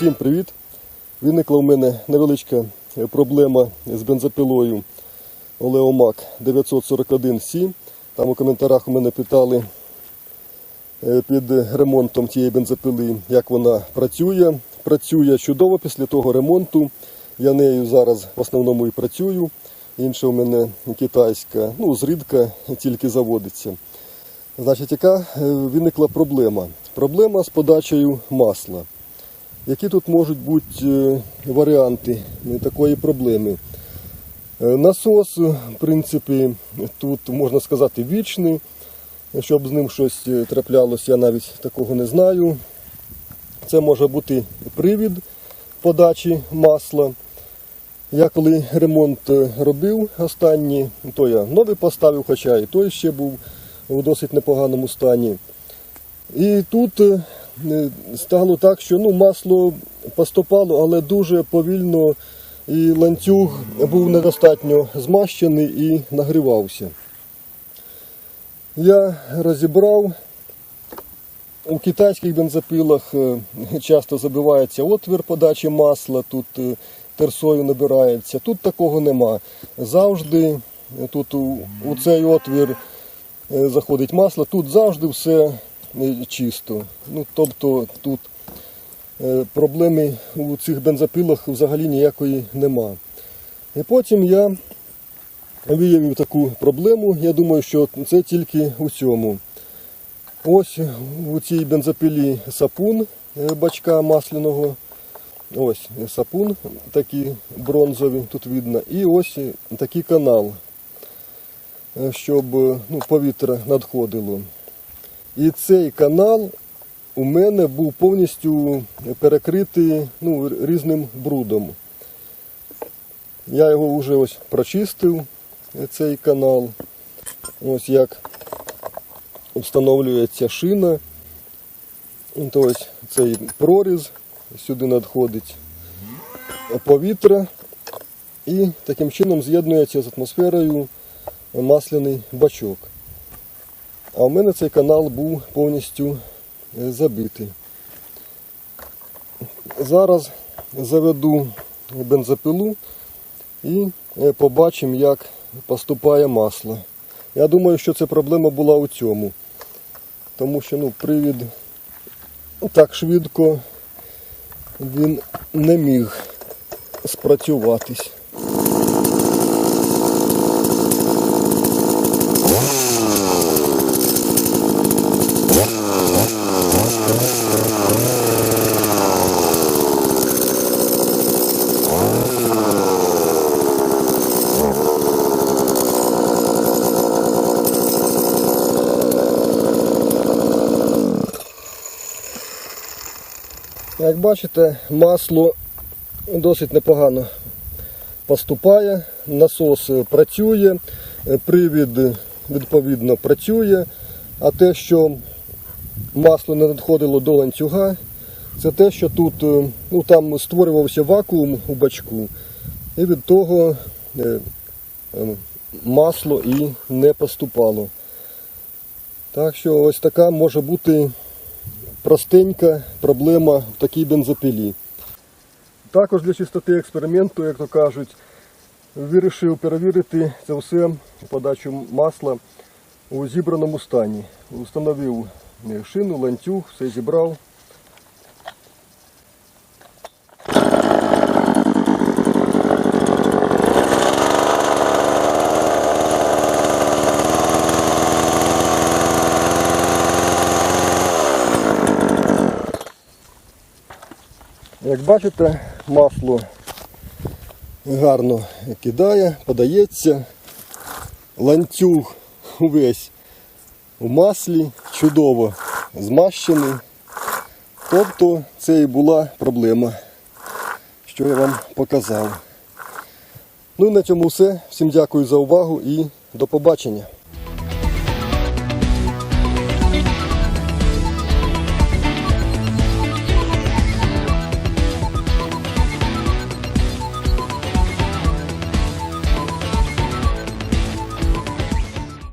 Всім привіт! Виникла у мене невеличка е, проблема з бензопилою Oleomac 941C. Там у коментарях у мене питали е, під ремонтом тієї бензопили, як вона працює. Працює чудово після того ремонту. Я нею зараз в основному і працюю. Інша у мене китайська, ну, зрідка тільки заводиться. Значить, яка е, виникла проблема? Проблема з подачею масла. Які тут можуть бути е, варіанти такої проблеми? Е, Насос, в принципі, тут можна сказати вічний. Щоб з ним щось е, траплялося, я навіть такого не знаю. Це може бути привід подачі масла. Я коли ремонт робив останній, то я новий поставив, хоча і той ще був у досить непоганому стані. І тут стало так, що ну, масло поступало, але дуже повільно, і ланцюг був недостатньо змащений і нагрівався. Я розібрав. У китайських бензопилах е, часто забивається отвір подачі масла, тут е, терсою набирається. Тут такого нема. Завжди е, тут у, цей отвір заходить масло, тут завжди все чисто. Ну, тобто тут е, проблеми у цих бензопилах взагалі ніякої нема. І потім я виявив таку проблему. Я думаю, що це тільки у цьому. Ось у цій бензопилі сапун е, бачка масляного. Ось сапун такі бронзові, тут видно. І ось такий канал, е, щоб ну, повітря надходило. І цей канал у мене був повністю перекритий ну, різним брудом. Я його вже ось прочистив, цей канал. Ось як встановлюється шина. Тобто цей проріз сюди надходить повітря і таким чином з'єднується з атмосферою масляний бачок. А в мене цей канал був повністю е, забитий. Зараз заведу бензопилу і е, побачимо, як поступає масло. Я думаю, що це проблема була у цьому. Тому що ну, привід так швидко він не міг спрацюватись. Як бачите, масло досить непогано поступає, насос працює, привід відповідно працює, а те, що масло не надходило до ланцюга, це те, що тут е, ну, там створювався вакуум у бачку, і від того е, е, масло і не поступало. Так що ось така може бути простенька проблема в такій бензопилі. Також для чистоти експерименту, як то кажуть, вирішив перевірити це все подачу масла у зібраному стані. Установив шину, ланцюг, все зібрав. Як бачите, масло гарно кидає, подається. Ланцюг увесь у маслі, чудово змащений. Тобто це і була проблема, що я вам показав. Ну і на цьому все. Всім дякую за увагу і до побачення.